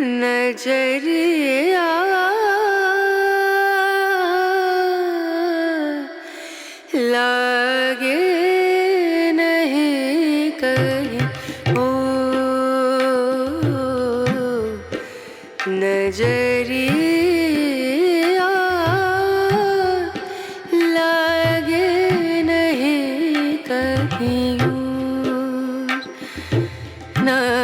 نجريا لگے نہیں کہیں۔ أو نجریا لگے نہیں کہیں۔ نہ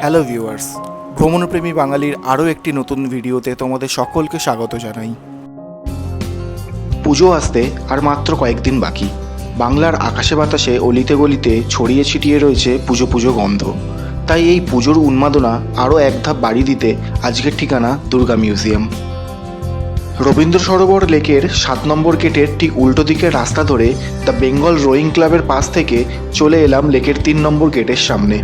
hello viewers ভ্রমণপ্রেমী বাঙালির আরও একটি নতুন ভিডিওতে তোমাদের সকলকে স্বাগত জানাই। পুজো আসতে আর মাত্র কয়েকদিন বাকি। বাংলার আকাশে বাতাসে অলিতে গলিতে ছড়িয়ে ছিটিয়ে রয়েছে পুজো পুজো গন্ধ। তাই এই পুজোর উন্মাদনা আরও এক ধাপ বাড়ি দিতে আজকের ঠিকানা দুর্গা মিউজিয়াম। রবীন্দ্র সরোবর লেকের সাত নম্বর গেটের ঠিক উল্টো দিকের রাস্তা ধরে দ্য বেঙ্গল রোয়িং ক্লাবের পাশ থেকে চলে এলাম লেকের তিন নম্বর গেটের সামনে।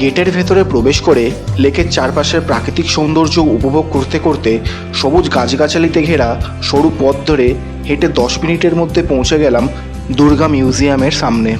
গেটের ভেতরে প্রবেশ করে লেকের চারপাশের প্রাকৃতিক সৌন্দর্য উপভোগ করতে করতে সবুজ গাছগাছালিতে ঘেরা সরু পথ ধরে হেঁটে দশ মিনিটের মধ্যে পৌঁছে গেলাম দুর্গা মিউজিয়ামের সামনে।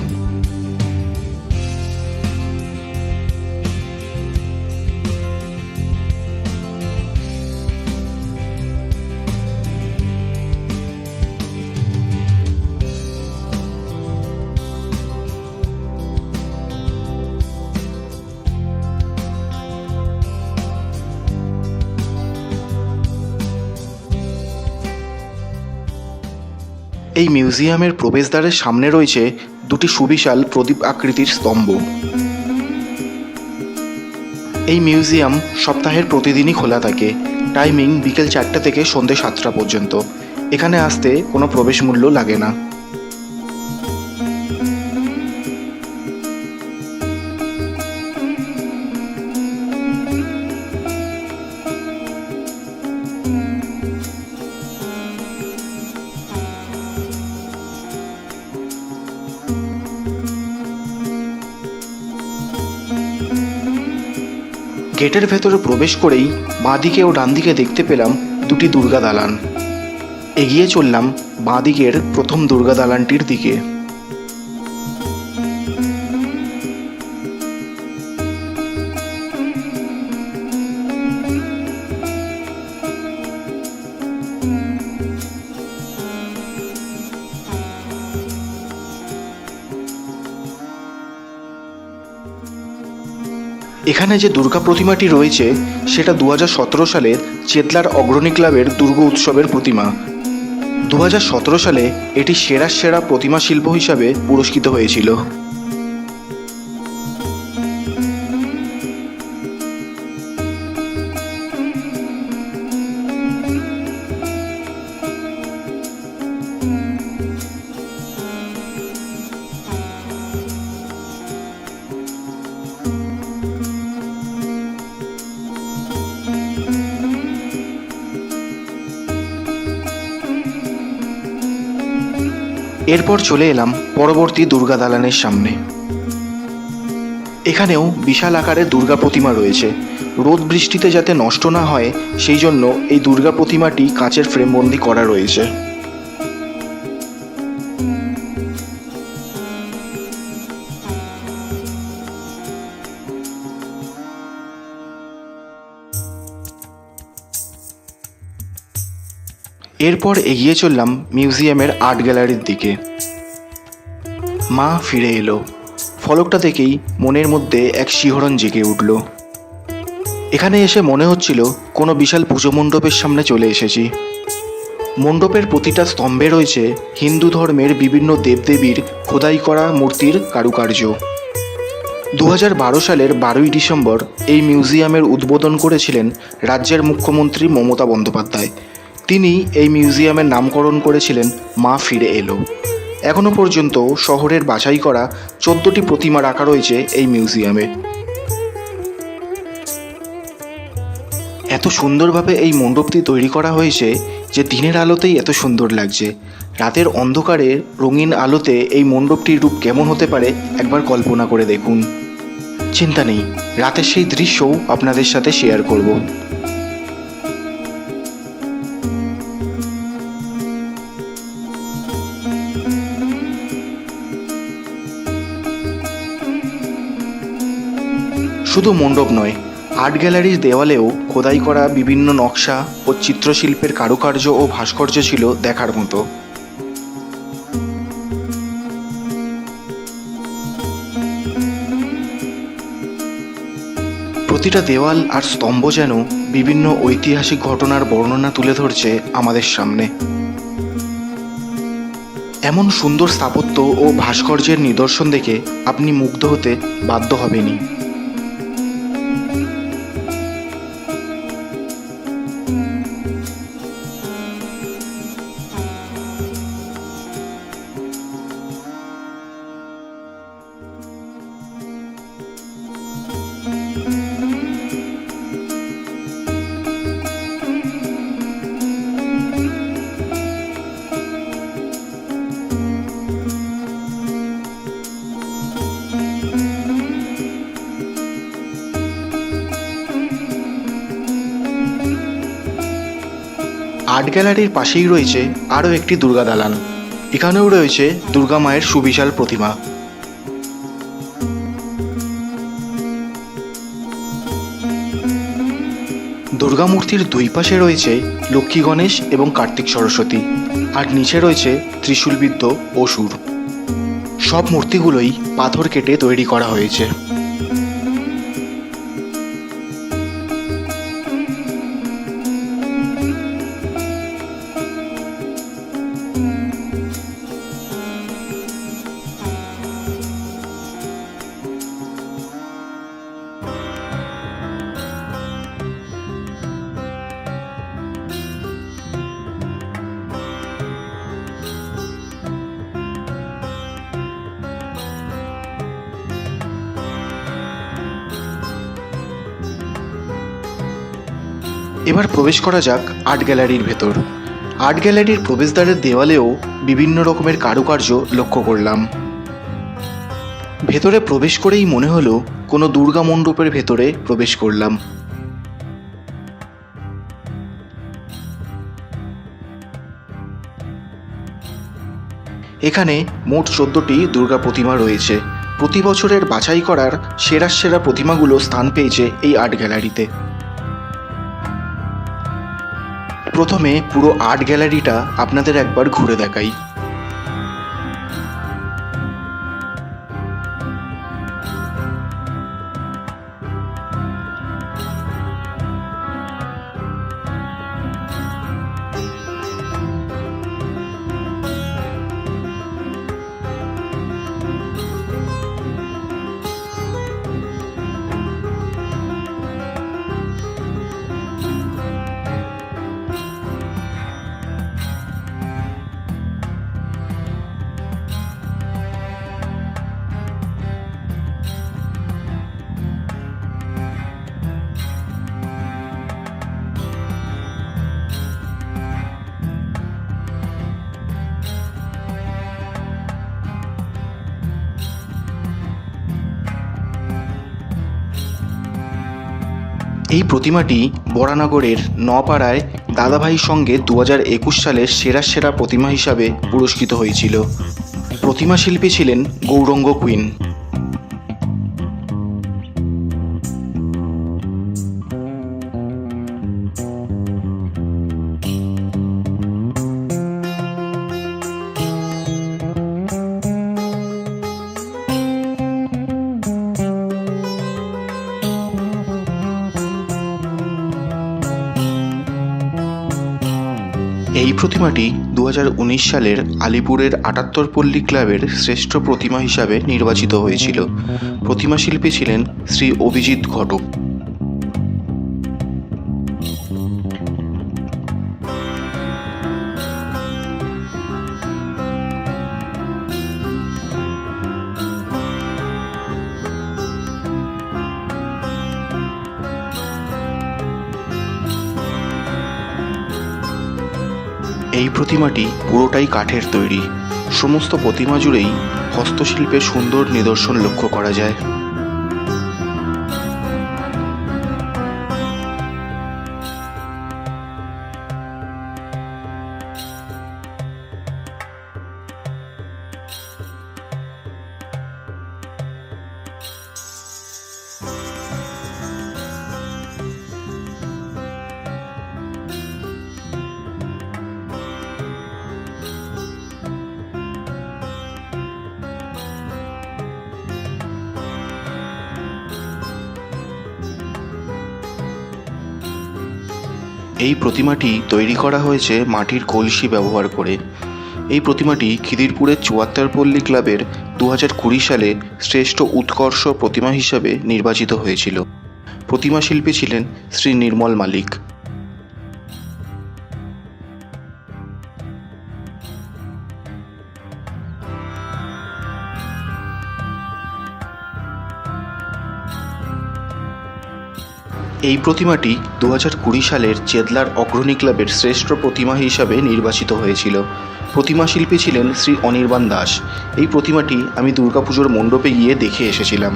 এই মিউজিয়ামের প্রবেশদ্বারের সামনে রয়েছে দুটি সুবিশাল প্রদীপ আকৃতির স্তম্ভ। এই মিউজিয়াম সপ্তাহের প্রতিদিনই খোলা থাকে। টাইমিং বিকেল চারটা থেকে সন্ধ্যে সাতটা পর্যন্ত। এখানে আসতে কোনো প্রবেশ মূল্য লাগে না। গেটের ভেতরে প্রবেশ করেই বাঁদিকে ও ডান দিকে দেখতে পেলাম দুটি দুর্গা দালান। এগিয়ে চললাম বাঁদিকের প্রথম দুর্গা দালানটির দিকে। এখানে যে দুর্গা প্রতিমাটি রয়েছে, সেটা দু সালের চেতলার অগ্রণী ক্লাবের দুর্গ উৎসবের প্রতিমা। দু হাজার সতেরো সালে এটি সেরা সেরা প্রতিমা শিল্প হিসাবে পুরস্কৃত হয়েছিল। এরপর চলে এলাম পরবর্তী দুর্গা দালানের সামনে। এখানেও বিশাল আকারের দুর্গা প্রতিমা রয়েছে। রোদ বৃষ্টিতে যাতে নষ্ট না হয়, সেই জন্য এই দুর্গা প্রতিমাটি কাঁচের ফ্রেমবন্দি করা রয়েছে। এরপর এগিয়ে চললাম মিউজিয়ামের আর্ট গ্যালারির দিকে। মা ফিরে এলো। ফলকটা দেখেই মনের মধ্যে এক শিহরণ জেগে উঠল। এখানে এসে মনে হচ্ছিল কোনো বিশাল পুজো মণ্ডপের সামনে চলে এসেছি। মণ্ডপের প্রতিটা স্তম্ভে রয়েছে হিন্দু ধর্মের বিভিন্ন দেবদেবীর খোদাই করা মূর্তির কারুকার্য। দু হাজার বারো সালের বারোই ডিসেম্বর এই মিউজিয়ামের উদ্বোধন করেছিলেন রাজ্যের মুখ্যমন্ত্রী মমতা বন্দ্যোপাধ্যায়। তিনি এই মিউজিয়ামের নামকরণ করেছিলেন মা ফিরে এলো। এখনও পর্যন্ত শহরের বাছাই করা চোদ্দটি প্রতিমা রাখা রয়েছে এই মিউজিয়ামে। এত সুন্দরভাবে এই মণ্ডপটি তৈরি করা হয়েছে যে দিনের আলোতেই এত সুন্দর লাগছে। রাতের অন্ধকারে রঙিন আলোতে এই মণ্ডপটির রূপ কেমন হতে পারে একবার কল্পনা করে দেখুন। চিন্তা নেই, রাতের সেই দৃশ্যও আপনাদের সাথে শেয়ার করব। শুধু মণ্ডপ নয় আর্ট গ্যালারির দেওয়ালেও খোদাই করা বিভিন্ন নকশা ও চিত্রশিল্পের কারুকার্য ও ভাস্কর্য ছিল দেখার মতো। প্রতিটা দেওয়াল আর স্তম্ভ যেন বিভিন্ন ঐতিহাসিক ঘটনার বর্ণনা তুলে ধরছে আমাদের সামনে। এমন সুন্দর স্থাপত্য ও ভাস্কর্যের নিদর্শন দেখে আপনি মুগ্ধ হতে বাধ্য হবেনই। আর্ট গ্যালারির পাশেই রয়েছে আরও একটি দুর্গা দালান। এখানেও রয়েছে দুর্গা মায়ের সুবিশাল প্রতিমা। দুর্গা মূর্তির দুই পাশে রয়েছে লক্ষ্মী গণেশ এবং কার্তিক সরস্বতী, আর নিচে রয়েছে ত্রিশূলবিদ্ধ অসুর। সব মূর্তিগুলোই পাথর কেটে তৈরি করা হয়েছে। এবার প্রবেশ করা যাক আর্ট গ্যালারির ভেতর। আর্ট গ্যালারির প্রবেশদ্বারের দেওয়ালেও বিভিন্ন রকমের কারুকার্য লক্ষ্য করলাম। ভেতরে প্রবেশ করেই মনে হলো কোনো দুর্গা মণ্ডপের ভেতরে প্রবেশ করলাম। এখানে মোট চোদ্দটি দুর্গা প্রতিমা রয়েছে। প্রতি বছরের বাছাই করার সেরা সেরা প্রতিমাগুলো স্থান পেয়েছে এই আর্ট গ্যালারিতে। প্রথমে পুরো আর্ট গ্যালারিটা আপনাদের একবার ঘুরে দেখাই। প্রতিমাটি বরানগরের নপাড়ায় দাদাভাইয়ের সঙ্গে দু একুশ সালের সেরা সেরা প্রতিমা হিসাবে পুরস্কৃত হয়েছিল। প্রতিমা শিল্পী ছিলেন গৌরঙ্গ কুইন। প্রতিমাটি দু সালের আলিপুরের আটাত্তর পল্লী ক্লাবের শ্রেষ্ঠ প্রতিমা হিসাবে নির্বাচিত হয়েছিল। প্রতিমা শিল্পী ছিলেন শ্রী অভিজিৎ ঘটক। প্রতিমাটি পুরোটাই কাঠের তৈরি। সমস্ত প্রতিমা জুড়েই হস্তশিল্পের সুন্দর নিদর্শন লক্ষ্য করা যায়। এই প্রতিমাটি তৈরি করা হয়েছে মাটির কলসি ব্যবহার করে। এই প্রতিমাটি খিদিরপুরের চুয়াত্তর পল্লী ক্লাবের দু কুড়ি সালে শ্রেষ্ঠ উৎকর্ষ প্রতিমা হিসাবে নির্বাচিত হয়েছিল। প্রতিমা শিল্পী ছিলেন শ্রী নির্মল মালিক। এই প্রতিমাটি দু হাজার কুড়ি সালের চেদলার অগ্রণী ক্লাবের শ্রেষ্ঠ প্রতিমা হিসাবে নির্বাচিত হয়েছিল। প্রতিমা শিল্পী ছিলেন শ্রী অনির্বাণ দাস। এই প্রতিমাটি আমি দুর্গাপুজোর মণ্ডপে গিয়ে দেখে এসেছিলাম।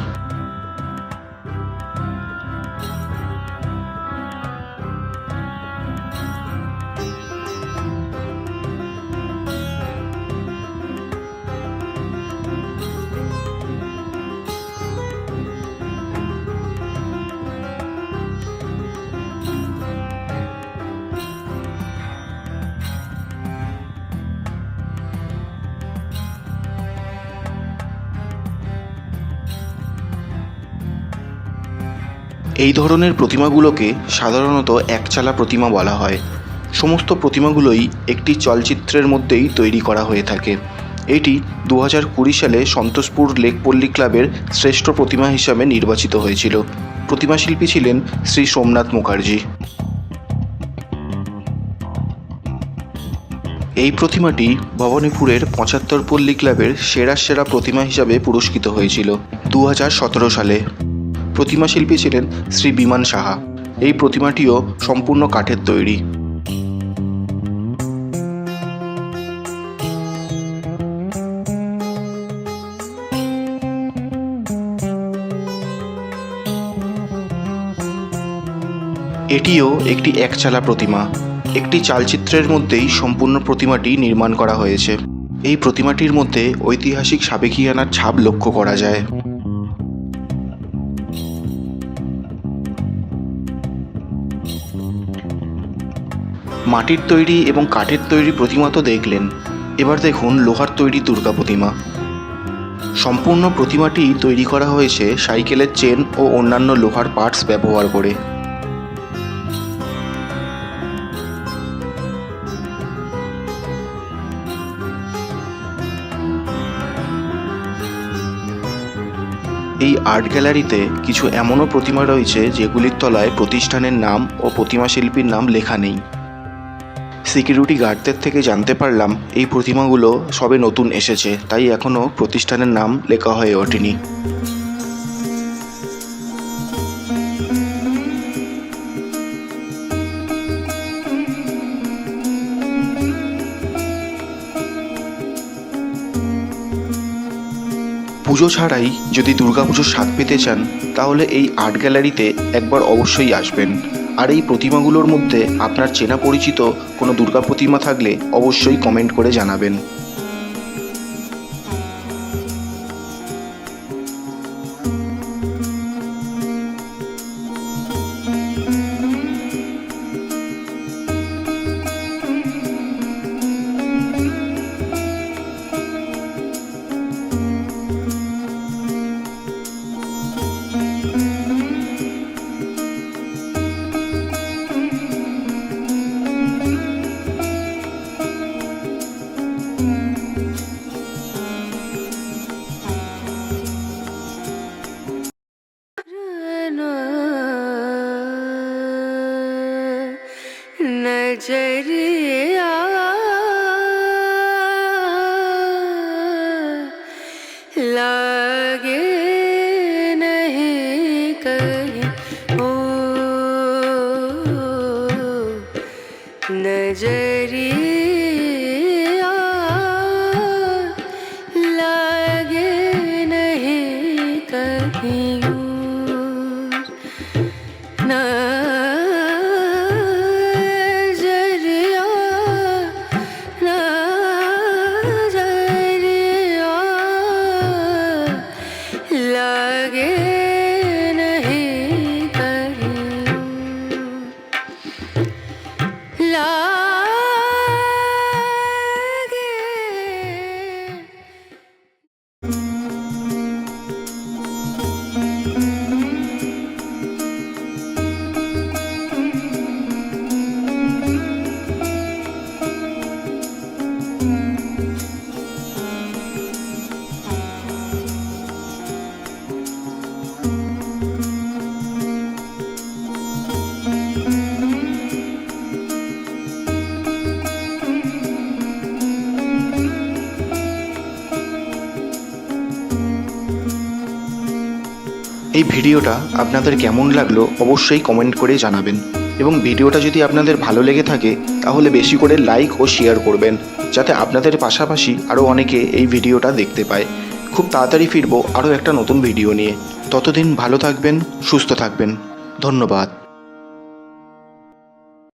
এই ধরনের প্রতিমাগুলোকে সাধারণত একচালা প্রতিমা বলা হয়। সমস্ত প্রতিমাগুলোই একটি চলচ্চিত্রের মধ্যেই তৈরি করা হয়ে থাকে। এটি দু হাজার কুড়ি সালে সন্তোষপুর লেকপল্লী ক্লাবের শ্রেষ্ঠ প্রতিমা হিসাবে নির্বাচিত হয়েছিল। প্রতিমা শিল্পী ছিলেন শ্রী সোমনাথ মুখার্জি। এই প্রতিমাটি ভবানীপুরের পঁচাত্তর পল্লী ক্লাবের সেরা সেরা প্রতিমা হিসাবে পুরস্কৃত হয়েছিল দু হাজার সতেরো সালে। প্রতিমা শিল্পী ছিলেন শ্রী বিমান সাহা। এই প্রতিমাটিও সম্পূর্ণ কাঠের তৈরি। এটিও একটি একচালা প্রতিমা। একটি চালচিত্রের মধ্যেই সম্পূর্ণ প্রতিমাটি নির্মাণ করা হয়েছে। এই প্রতিমাটির মধ্যে ঐতিহাসিক সাবেকিয়ানার ছাপ লক্ষ্য করা যায়। মাটির তৈরি এবং কাঠের তৈরি প্রতিমা তো দেখলেন। এবার দেখুন লোহার তৈরি দুর্গা প্রতিমা। সম্পূর্ণ প্রতিমাটি তৈরি করা হয়েছে সাইকেলের চেন ও অন্যান্য লোহার পার্টস ব্যবহার করে। এই আর্ট গ্যালারিতে কিছু এমনও প্রতিমা রয়েছে যেগুলির তলায় প্রতিষ্ঠানের নাম ও প্রতিমা শিল্পীর নাম লেখা নেই। সিকিউরিটি গার্ডদের থেকে জানতে পারলাম, এই প্রতিমাগুলো সবে নতুন এসেছে, তাই এখনও প্রতিষ্ঠানের নাম লেখা হয়ে ওঠেনি। পুজো ছাড়াই যদি দুর্গাপুজোর স্বাদ পেতে চান, তাহলে এই আর্ট গ্যালারিতে একবার অবশ্যই আসবেন। আর এই প্রতিমাগুলোর মধ্যে আপনার চেনা পরিচিত কোনো দুর্গা প্রতিমা থাকলে অবশ্যই কমেন্ট করে জানাবেন। এই ভিডিওটা আপনাদের কেমন লাগল অবশ্যই কমেন্ট করে জানাবেন। এবং ভিডিওটা যদি আপনাদের ভালো লেগে থাকে, তাহলে বেশি করে লাইক ও শেয়ার করবেন, যাতে আপনাদের পাশাপাশি আরও অনেকে এই ভিডিওটা দেখতে পায়। খুব তাড়াতাড়ি ফিরবো আরও একটা নতুন ভিডিও নিয়ে। ততদিন ভালো থাকবেন, সুস্থ থাকবেন। ধন্যবাদ।